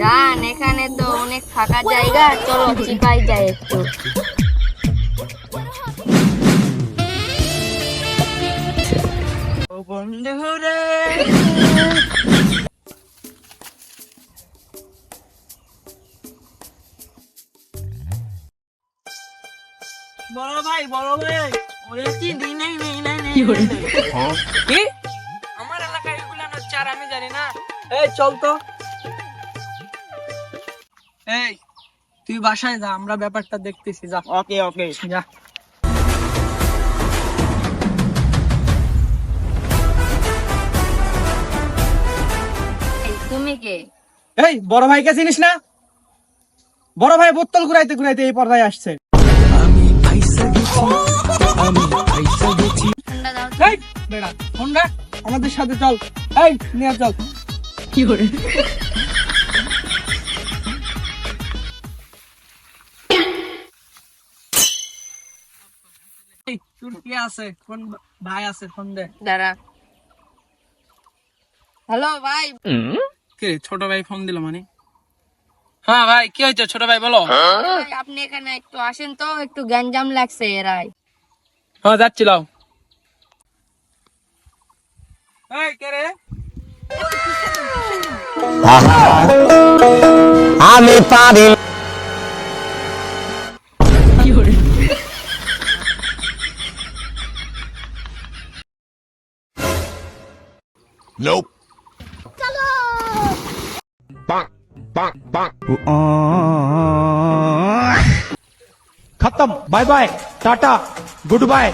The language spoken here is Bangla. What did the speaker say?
জান এখানে তো অনেক ফাঁকা জায়গা চলো চিপাই যায় একটু। ও বড় ভাই বড় ভাই ওরে কি দিন নেই নেই। নেই নেই কি? আর আমি জানি না। এই চল তো। এই তুই বাসায় যা আমরা ব্যাপারটা দেখতেছি যা। ওকে ওকে। যা। তুমি কে? এই বড় ভাইকে চিনিস না? বড় ভাই বোতল ঘুরাইতে ঘুরাইতে এই পর্দায় আসছে। ঠান্ডা দাও এই বেড়া ফোন রাখ। আমাদের সাথে চল। এই নিয়ে চল। কি করে? তোর কি আছে? কোন ভাই আছে? ফোন দে। দাঁড়া। হ্যালো ভাই। কে? ছোট ভাই ফোন দিল মানে? হ্যাঁ ভাই কি হয়েছে ছোট ভাই বলো? আপনি এখানে একটু আসেন তো একটু গ্যাঞ্জাম লাগছে এরাই। হ্যাঁ যাচ্ছিলাম এই কে রে আমি পারি खत्म bye bye tata goodbye